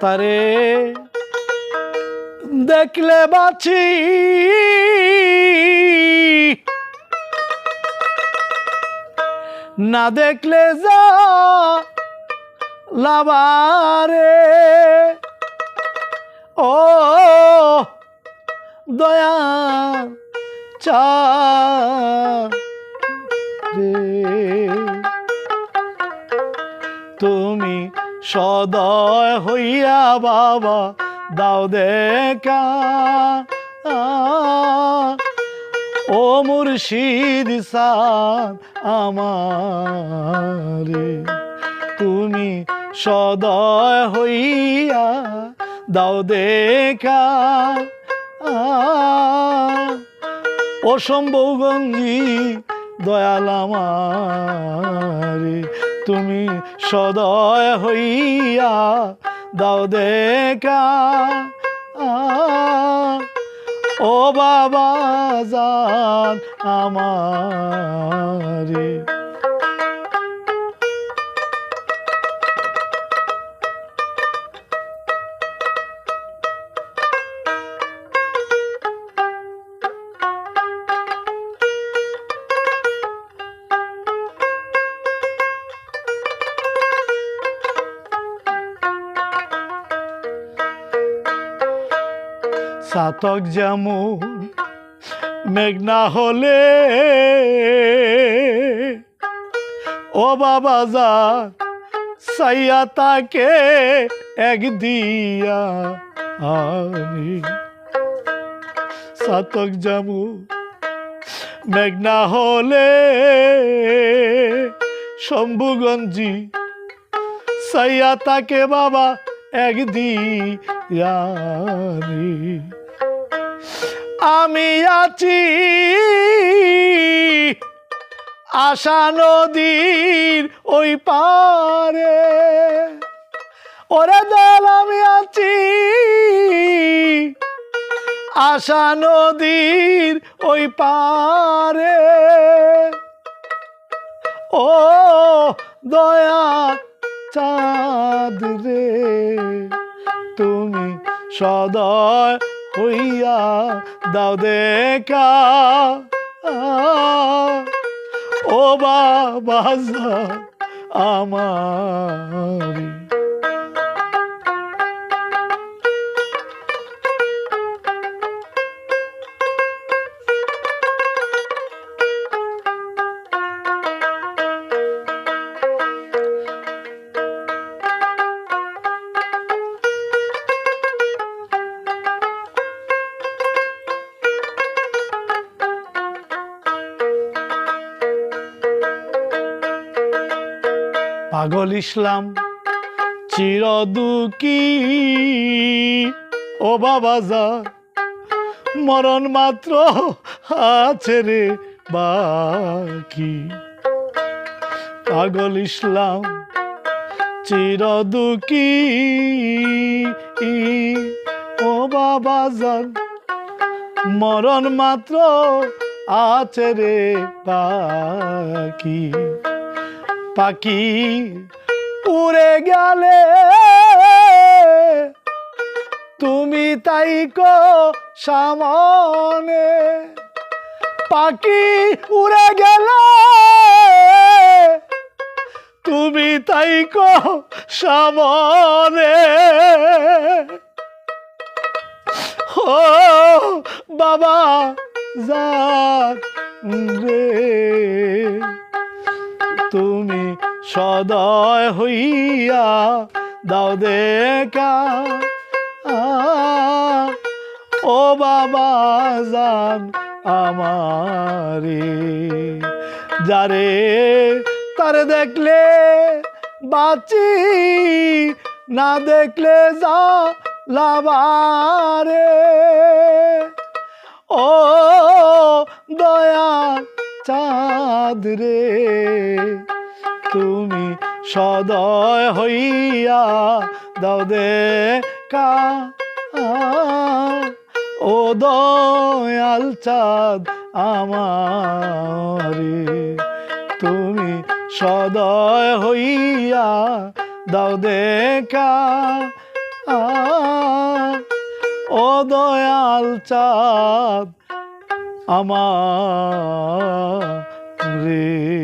তারে দেখলে বাঁচি। না দেখলে যা লাবারে ও দয়া চা তুমি সদয় হইয়া বাবা, দাও দেখা। ও মুর্শিদ আমারে, তুমি সদয় হইয়া দাও দেখা। ও শম্ভুগঞ্জি দয়াল আমারে তুমি সদয় হইয়া দাও দেখা। ও বাবা জান আমারে। সাতক যেমন মেঘনা হলে ও বাবা যা সাইয়া তাকে এক দিয়া আমি। সাতক জামু মেঘনা হলে শম্ভুগঞ্জি সাইয়া তাকে বাবা এক দিয়ানি আমি আছি আশা নদীর ওই পারে। ওরে দল আমি আছি আশা নদীর ওই পারে। ও দয়া চাঁদ রে, তুমি সদয় হইয়া দাও দেখা। ও বাবা আমার পাগল ইসলাম চিরদুকি ও বাবা যা, মরণ মাত্র আছে রে বাকি। পাগল ইসলাম চিরদুকি ও বাবা যান মরণ মাত্র আছে রে বাকি। পাখি উড়ে গেলে। তুমি তাই কো সামনে। পাখি উড়ে গেলে। তুমি তাই কো সামনে। ও বাবা যা রে। সদয় হইয়া দাও দেখা। ও বাবা জান আমারে, যারে তারে দেখলে বাঁচি, না দেখলে যা লাভারে ও দয়া চাঁদ রে তুমি সদয় হইয়া দাও দেখা। ও দয়াল চাঁদ আমারে, তুমি সদয় হইয়া দাও দেখা। ও দয়াল চাঁদ আমার। রে